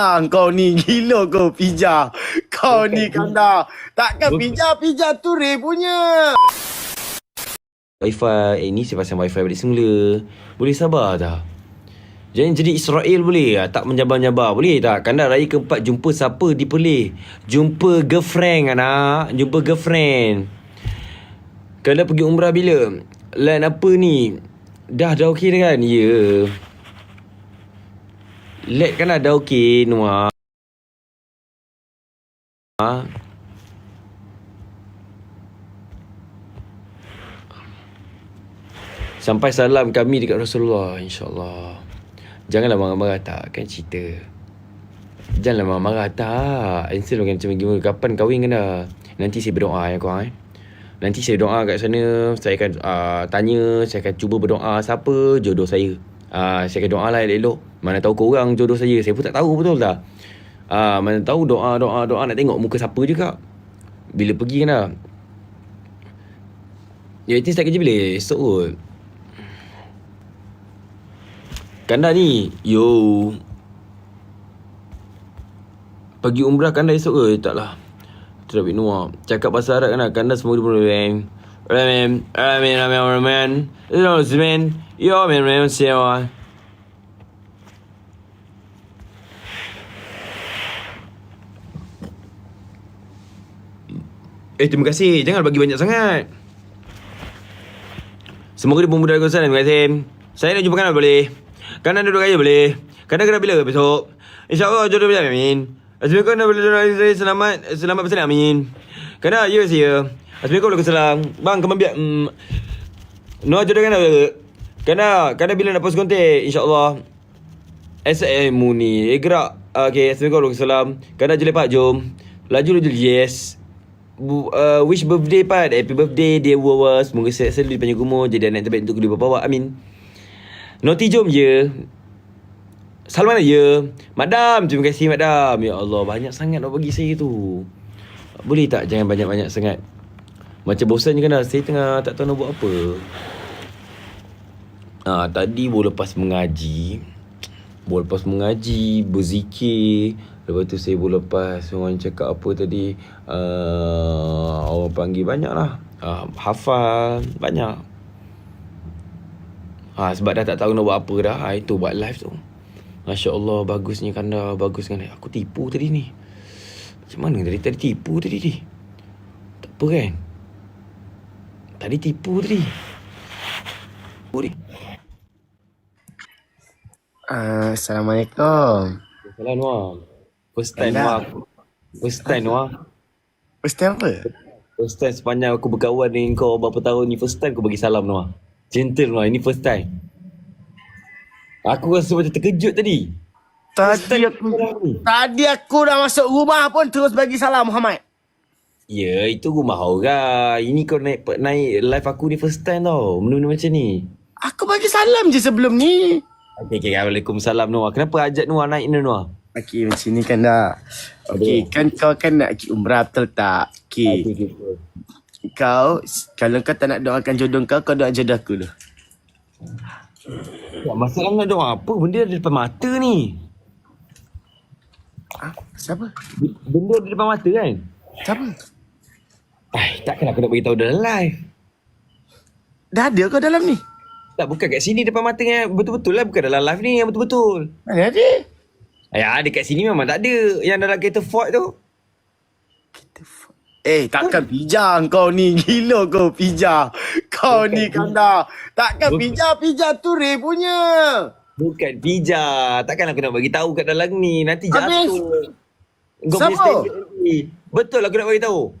Ah, kau ni gila kau pija. Kau ni kanda. Takkan pija pija tu re punya. Wi-Fi Eh ni saya pasang Wi-Fi balik semula Boleh sabar tak? Jangan jadi Israel boleh tak? Tak menjabar-jabar Boleh tak? Kanda raya keempat Jumpa siapa di Perlis Jumpa girlfriend anak Jumpa girlfriend Kanda pergi umrah bila? Lain apa ni? Dah dah okey dah kan? Ya yeah. Let kan dah okey Noah. Ha? Sampai salam kami dekat Rasulullah InsyaAllah. Janganlah marah-marah tak. Kan cerita. Janganlah marah-marah tak. Ansel bukan macam gimana Kapan kahwin kan dah. Nanti saya berdoa ya kau eh. Nanti saya doa kat sana Saya akan uh, tanya Saya akan cuba berdoa Siapa jodoh saya uh, Saya akan doa lah elok-elok. Mana tahu korang jodoh saya. Saya pun tak tahu betul tak? Uh, Mana tahu doa-doa-doa Nak tengok muka siapa juga Bila pergi kan dah Ya, itu start kerja bila? Esok kot. Kanda ni? Yo. Pergi umrah Kanda esok ke? Tak lah Tu dah Noah Cakap pasal Arab kan Kanda semua dia boleh man Eh terima kasih. Jangan bagi banyak sangat. Semoga dia pemuda Al-Quran Terima kasih. Saya nak jumpa Kanda boleh. Kanda duduk aja boleh. Kanda kena bila besok? InsyaAllah jodoh bila Amin. Assalamualaikum boleh Selamat Selamat bersalam Amin Kanda ya. saya Assalamualaikum Waalaikumsalam. Bang kembang biar hmm. Noah jodoh boleh Kanda Kanda bila nak post konten InsyaAllah. SM ni Eh gerak. Okay Assalamualaikum Waalaikumsalam. Kanda je lepak jom. Laju laju yes. Bu, uh, wish birthday Pat Happy birthday Dear viewers. Semoga sihat selalu di panjang umur. Jadi anak terbaik untuk kedua bapa awak. Amin. Noti jom je. Salman ya Madam Terima kasih madam. Ya Allah Banyak sangat nak bagi saya tu. Boleh tak Jangan banyak-banyak sangat Macam bosan je kan dah Saya tengah tak tahu nak buat apa. Ah, Tadi baru lepas mengaji Baru lepas mengaji Berzikir. Lepas tu saya baru lepas Orang cakap apa tadi uh, Orang panggil banyak lah. Uh, Hafal Banyak. Ha, Sebab dah tak tahu nak buat apa dah ha, Itu buat live tu. Masya Allah Bagusnya kanda Bagus kan. Aku tipu tadi ni. Macam mana tadi Tadi tipu tadi ni? Tak apa kan Tadi tipu tadi Tipu ni Uh, Assalamualaikum. Salam Noah First time. Noah First time Noah Ustaz apa? First time sepanjang aku berkawan dengan kau berapa tahun ni First time kau bagi salam Noah Gentle Noah Ini first time. Aku rasa macam terkejut tadi. Tadi aku Tadi aku dah masuk rumah pun terus bagi salam Muhammad. Ya itu rumah orang Ini kau naik naik live aku ni first time tau Benda-benda macam ni Aku bagi salam je sebelum ni. Okay, okay, Waalaikumsalam Noah Kenapa ajak Noah naik ni Noah? Okey macam ni kan dah. Okey kan kau kan nak pergi umrah betul tak? Okey. Kau kalau kau tak nak doakan jodoh kau kau doa jodoh aku dulu. Ya, masalah nak doa apa? Benda ada depan mata ni Ah, siapa? Benda ada depan mata kan? Siapa? Ay, takkan aku nak beritahu dalam live Dah ada kau dalam ni? Tak bukan kat sini depan mata yang betul-betul lah Bukan dalam live ni yang betul-betul Mana ada? Ya, dekat sini memang tak ada Yang dalam kereta Ford tu Eh, takkan pija kau ni. Gila kau pija. Kau ni kanda. Takkan pija pija tu re punya. Bukan pija Takkan aku nak bagi tahu kat dalam ni Nanti Habis. jatuh Kau Siapa? Betul aku nak bagi tahu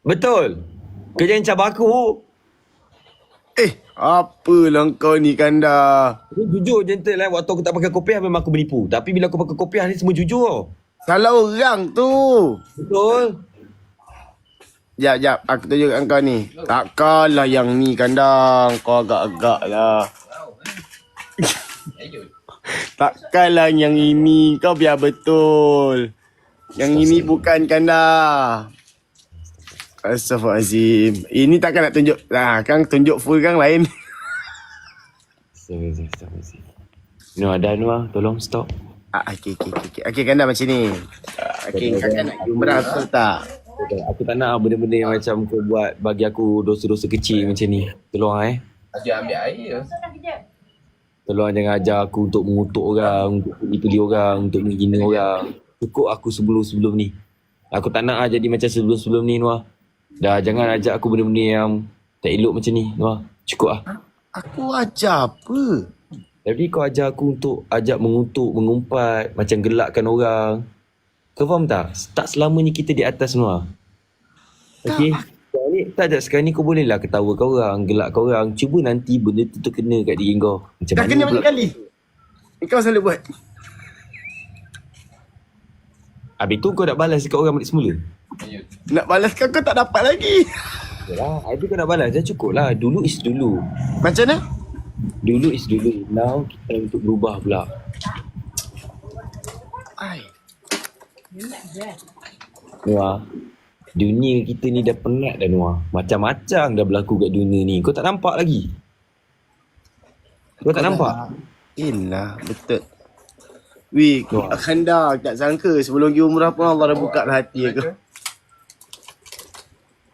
Betul Kau jangan cabar aku Eh, apalah kau ni kanda. Jujur gentle lah Waktu aku tak pakai kopiah memang aku menipu Tapi bila aku pakai kopiah ni semua jujur tau Salah orang tu. Betul Jap, jap. Aku tunjukkan kau ni. Takkanlah yang ni kandang. Kau agak-agak lah. Takkanlah yang ini. Kau biar betul. Yang ini bukan kanda. Astaghfirullahaladzim. Ini takkan nak tunjuk. Nah, kan tunjuk full kan lain. Astagfirullahaladzim, astagfirullahaladzim. Noah dah Noah, tolong stop. Ah, okey, okey, okey. Okey, okay, Kanda macam ni. Okey, Kanda nak umrah betul tak? Aku tak nak benda-benda yang macam kau buat bagi aku dosa-dosa kecil macam ni. Tolong eh. Ajar ambil air. Tolong jangan ajar aku untuk mengutuk orang, untuk peli orang, untuk menghina orang. Cukup aku sebelum-sebelum ni. Aku tak nak lah jadi macam sebelum-sebelum ni Noah. Dah jangan ajak aku benda-benda yang tak elok macam ni Noah. Cukup lah. Aku ajar apa? Tapi kau ajar aku untuk ajak mengutuk, mengumpat, macam gelakkan orang. Kau faham tak? Tak selamanya kita di atas Noah. Sekarang ni, tak tak sekarang ni kau boleh lah ketawa kau orang, gelak kau orang. Cuba nanti benda tu terkena kat diri kau. Macam Dah mana kena banyak kali. Kau selalu buat. Habis tu kau nak balas dekat orang balik semula. Nak balas kau, kau tak dapat lagi. Yalah, habis kau nak balas. Dah cukup lah. Dulu is dulu. Macam mana? Dulu is dulu. Now kita untuk berubah pula. Ai. Noah. Dunia kita ni dah penat dah Noah. Macam-macam dah berlaku kat dunia ni. Kau tak nampak lagi? Kau tak nampak? Iyalah, betul. Wih, Wah. Khanda tak sangka sebelum pergi umrah pun Allah dah buka hati aku.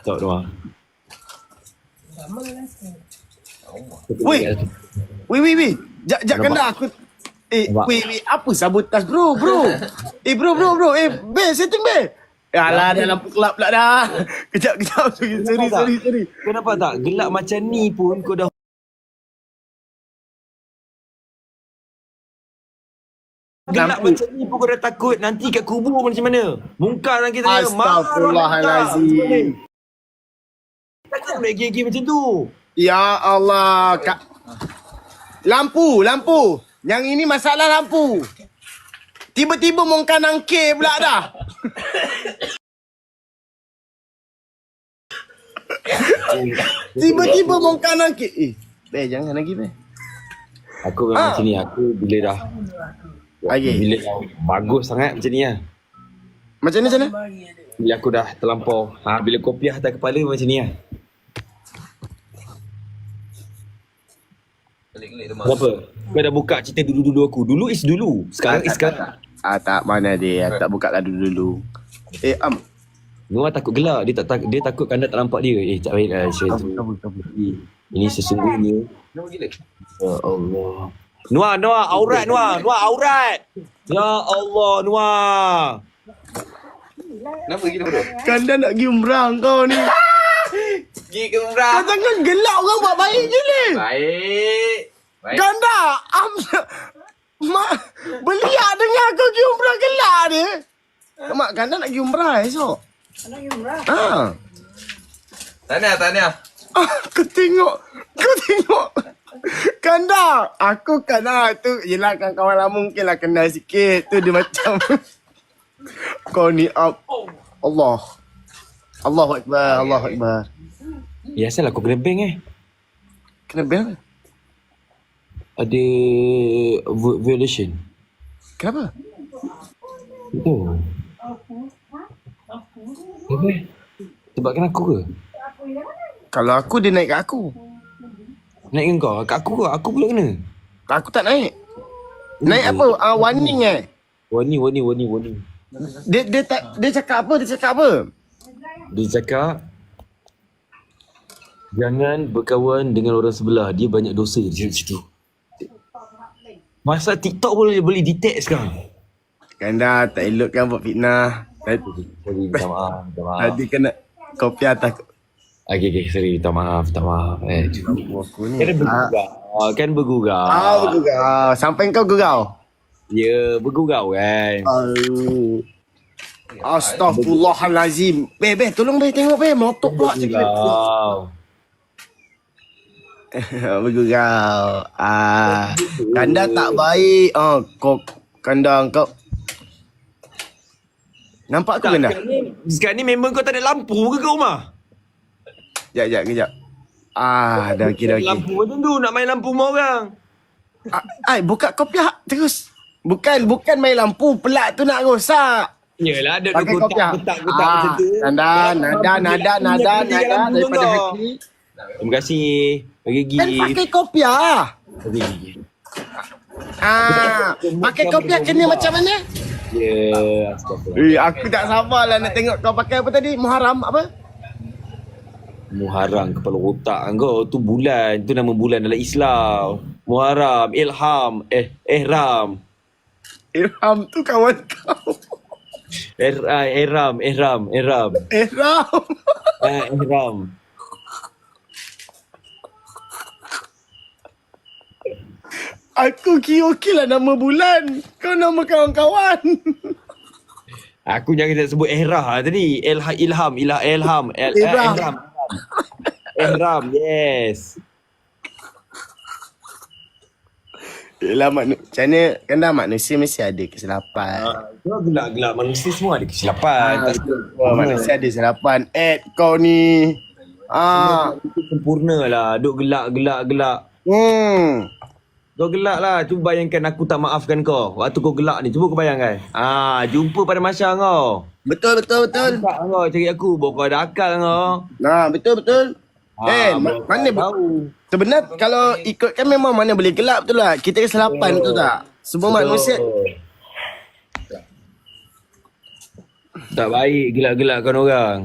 Tak Noah. Weh. Wih, wih, wih. Jak, jak? Khanda aku. Eh, Nampak? wih, wih. Apa sabotas bro, bro? eh, bro, bro, bro. Eh, be, setting be. Eh, alah, dah lampu kelap pula dah. Kejap, kejap. Sorry, sorry, sorry, sorry. Kau nampak tak? Gelak macam ni pun kau dah Gelak Lampu. macam ni pun kau dah takut nanti kat kubur macam mana? Mungkar dan kita Astaghfirullahalazim. Takkan boleh gigi macam tu. Ya Allah. Kak. Lampu, lampu. Yang ini masalah lampu. Tiba-tiba mongkan angke pula dah. Tiba-tiba mongkan angke. Eh, be jangan lagi be. Aku memang Ah. macam ni. Aku bila dah Okey. bila dah bagus sangat macam ni lah. Macam ni macam mana? Bila aku dah terlampau. Ha, bila kopiah atas kepala macam ni lah. Tu Kenapa? Kau dah buka cerita dulu-dulu aku. Dulu is dulu. Sekarang is sekarang. Ah tak mana dia. Tak buka lah dulu-dulu. Eh, am. Noah takut gelak. Dia tak, tak dia takut kanda tak nampak dia. Eh, tak baik lah. Tu. Kabur. Ini sesungguhnya. Ya Allah. Noah, Noah, aurat Noah. Noah, aurat. Ya Allah, Noah. Kenapa gila bodoh? Kanda nak pergi umrah kau ni. Pergi ke Kau umrah. jangan gelak orang buat baik je ni. Baik. Baik. Ganda am Mak Beliak dengar kau pergi umrah gelak dia Mak Ganda nak pergi umrah esok Nak pergi umrah? Ha Tahniah, tahniah. Ah, Kau tengok Kau tengok Ganda Aku kena tu Yelah kan kawan lama mungkin lah kenal sikit Tu dia macam Kau ni up Allah Allahu Akbar Allahu Akbar Ya, asal aku kena bank eh. Kena bel Ada vi- violation. Kenapa? Oh. Kenapa? Sebabkan aku ke? Kalau aku dia naik kat aku Naik kau? Kat aku ke? Aku pula kena. Aku tak naik Naik apa? Ah, warning eh Warning, warning, warning, warning. Dia dia tak dia cakap apa? Dia cakap apa? Dia cakap Jangan berkawan dengan orang sebelah Dia banyak dosa di situ Masa TikTok boleh boleh detect sekarang Kanda tak elok kan buat fitnah. Tadi, Sorry, minta maaf, minta maaf tadi kena kopi atas Okay, okay, sorry, minta maaf, minta maaf eh. aku ni. Kan bergurau, kan bergurau Ah, bergurau. Sampai kau gurau. Ya, bergurau kan Oh. Astaghfirullahalazim. Be, be, tolong be tengok be, motok pula cakap. Bergurau bergurau. Ah, kanda tak baik. Ah, kau kanda kau Nampak aku kanda? Sekarang ni, member kau tak ada lampu ke kat rumah? Jap, jap, kejap. Ah, dah okey, dah okey. Lampu macam tu, nak main lampu rumah orang Ah, ai, buka kopi terus. Bukan, bukan main lampu. Pelak tu nak rosak. Yelah, ada Pakai kotak, kotak, kotak Ah, macam tu nada, nada, nada, nada, nada daripada hati. Terima kasih. Bagi gigi. Kan pakai kopiah. Bagi gigi. Ah, pakai kopiah kena macam mana? Ya, astagfirullah. Eh, aku tak sabar lah nak tengok kau pakai apa tadi? Muharram apa? Muharram kepala otak kau tu bulan tu nama bulan dalam Islam. Muharram, Ilham, eh Ihram. Irham tu kawan kau. Er, ah, Ihram, Ihram, Ihram. Irham. Ah, Ihram. Aku kira okey lah nama bulan. Kau nama kawan-kawan. Aku jangan nak sebut Ihrah lah tadi. Ilha, Ilham, Ilah, Ilham. El, eh. Ihram. Ihram, yes. Yelah mak, macam mana kan dah manusia mesti ada kesilapan. Kau gelak-gelak manusia semua ada kesilapan. Tak Wah, manusia ada kesilapan. Ed kau ni. Ah. Sempurna lah. Duk gelak-gelak-gelak. Hmm. Kau gelak lah. Cuba bayangkan aku tak maafkan kau. Waktu kau gelak ni. Cuba kau bayangkan. Ah, jumpa pada masa kau. Betul betul betul. Tak kau cari aku. Bawa kau ada akal kau. Nah, betul betul. eh, ma- mana kau bu- tahu. Sebenar kalau ikutkan memang mana boleh gelap betul lah. Kita kesilapan betul tak? Semua manusia Tak baik gelak-gelakkan orang.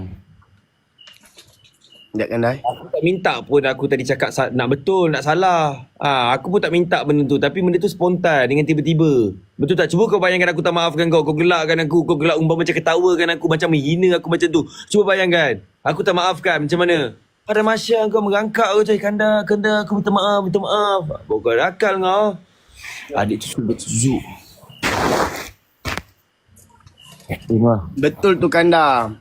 Sekejap kan dah. Aku tak minta pun aku tadi cakap nak betul, nak salah. Ah, aku pun tak minta benda tu. Tapi benda tu spontan dengan tiba-tiba. Betul tak? Cuba kau bayangkan aku tak maafkan kau. Kau gelakkan aku. Kau gelak umpama macam ketawakan aku. Macam menghina aku macam tu. Cuba bayangkan. Aku tak maafkan. Macam mana? Pada masa kau merangkak kau cari kanda, kanda aku minta maaf, minta maaf. Bawa kau ada akal kau. Adik tu. Eh, Umar. Betul tu kanda.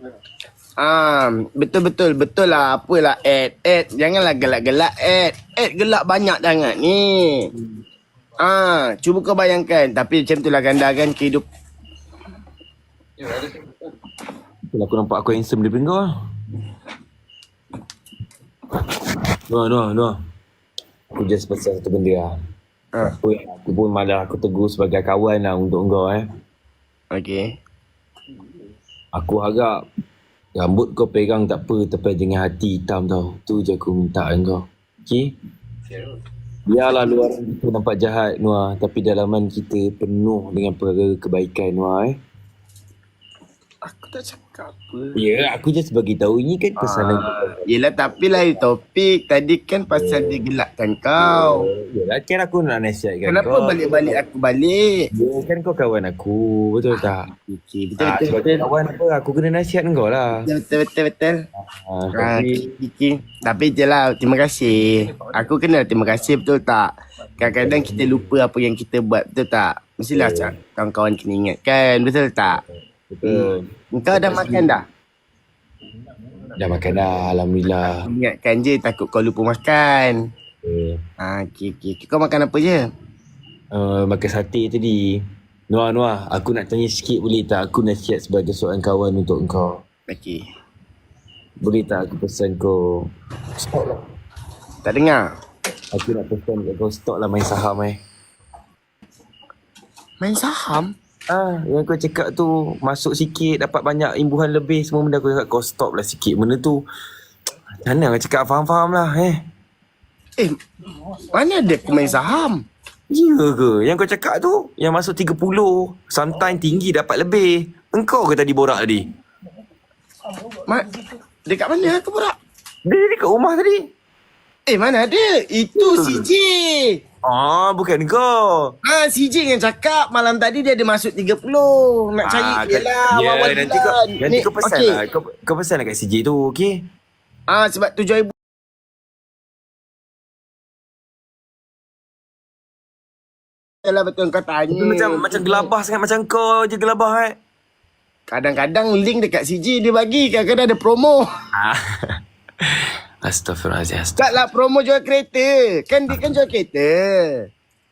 Ah, betul betul betul lah. Apalah Ed. Ed janganlah gelak-gelak Ed. Ed gelak banyak sangat ni. Ah, cuba kau bayangkan tapi macam tu lah kanda kan kehidup Itulah aku nampak aku handsome daripada kau lah. Noah, Noah, Noah. Aku just pasal satu benda lah. Ah, Aku, aku pun malah aku tegur sebagai kawan lah untuk kau eh. okey. Aku harap rambut kau pegang tak apa tapi dengan hati hitam tau. Tu je aku minta dengan kau. Okay? Biarlah luar kita nampak jahat Noah. Tapi dalaman kita penuh dengan perkara kebaikan Noah eh. Aku tak cakap apa. Ya, aku just bagi tahu ini kan pesanan Ah, yelah tapi lain topik. Tadi kan pasal dia gelakkan kau. Yalah, kan aku nak nasihatkan Kenapa kau. balik-balik aku balik? Ya, kan kau kawan aku. Betul tak? Okey, betul Ah, betul kawan apa, aku kena nasihat kau lah. Betul betul betul. betul. Ah, Ah, tapi, Kiki. Tapi je lah, terima kasih. Aku kena terima kasih betul tak? Kadang-kadang kita lupa apa yang kita buat, betul tak? Mestilah yeah. kawan-kawan kena ingatkan, betul tak? Betul. Kau dah makan dah? Dah makan dah, Alhamdulillah. Ingatkan je, takut kau lupa makan. Okay. Ah, okey, okey. Kau makan apa je? Uh, makan sate tadi. Noah, Noah, aku nak tanya sikit boleh tak? Aku nasihat sebagai seorang kawan untuk kau. Okey. Boleh tak aku pesan kau stop lah. Tak dengar? Aku nak pesan kat kau stop lah main saham eh. Main saham? Ah, yang kau cakap tu masuk sikit dapat banyak imbuhan lebih semua benda aku cakap kau stop lah sikit. Benda tu mana aku cakap faham-faham lah eh. Eh, mana ada aku main saham? Ya ke? Yang kau cakap tu yang masuk 30, sometimes tinggi dapat lebih. Engkau ke tadi borak tadi? Ma dekat mana aku borak? Dia dekat rumah tadi. Eh, mana ada? Itu CJ. Ah, bukan kau. Ah, CJ yang cakap malam tadi dia ada masuk 30. Nak cari Ah, dia lah. Ya, awal nanti kau, bulan. nanti kau pesan okey. lah. Kau, kau pesan lah kat CJ tu, okey? Ah, sebab tujuh ribu. Yalah betul kau tanya. Tapi macam macam gelabah sangat macam kau je gelabah eh. Kadang-kadang link dekat CJ dia bagi. Kadang-kadang ada promo. Ah. Astaghfirullahaladzim. Taklah promo jual kereta. Kan dia kan jual kereta.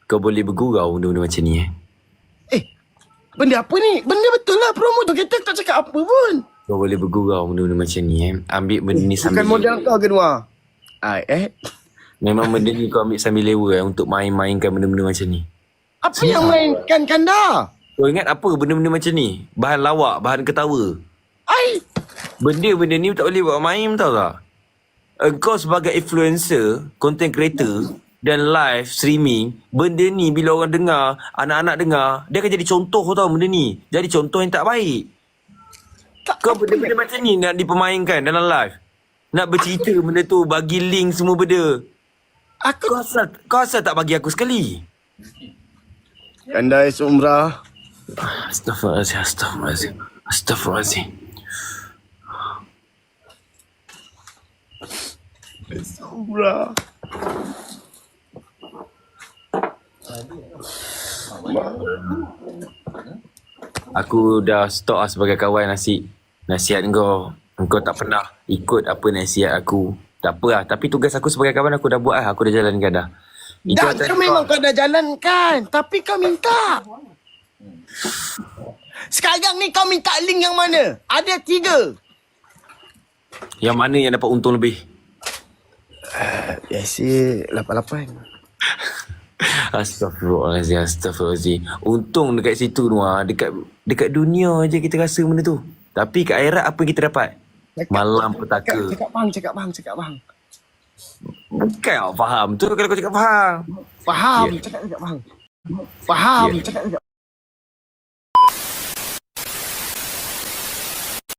Kau boleh bergurau benda-benda macam ni eh. Eh, benda apa ni? Benda betul lah promo jual kereta. Tak cakap apa pun. Kau boleh bergurau benda-benda macam ni eh. Ambil benda ni Bukan sambil modal kau ke Noah? Ah, eh? Memang benda ni kau ambil sambil lewa eh, untuk main-mainkan benda-benda macam ni. Apa yang mainkan kanda? Kau ingat apa benda-benda macam ni? Bahan lawak, bahan ketawa. Ai, Benda-benda ni tak boleh buat main tahu tak? Engkau sebagai influencer, content creator, dan live streaming, benda ni bila orang dengar, anak-anak dengar, dia akan jadi contoh tau benda ni. Jadi contoh yang tak baik. Tak Kau benda-benda macam ni nak dipermainkan dalam live. Nak bercerita benda tu, bagi link semua benda. Aku Kau asal, kau asal tak bagi aku sekali? Kandai seumrah. Astaghfirullahaladzim, astaghfirullahaladzim. Astaghfirullahaladzim. Aku dah stop lah sebagai kawan nasi nasihat kau. Kau tak pernah ikut apa nasihat aku. Tak apa lah. Tapi tugas aku sebagai kawan aku dah buat lah. Aku dah jalankan dah. Dah, atas tu memang kau dah jalankan. Tapi kau minta. Sekarang ni kau minta link yang mana? Ada tiga. Yang mana yang dapat untung lebih? Biasa 88. Astagfirullahaladzim, astagfirullahaladzim. Untung dekat situ tu ah, dekat dekat dunia je kita rasa benda tu. Tapi kat akhirat apa kita dapat? Malam petaka. Cakap, cakap bang, cakap bang, cakap bang. Bukan awak faham tu kalau kau cakap faham. Faham, Ya. cakap cakap bang. Faham, Ya. cakap cakap.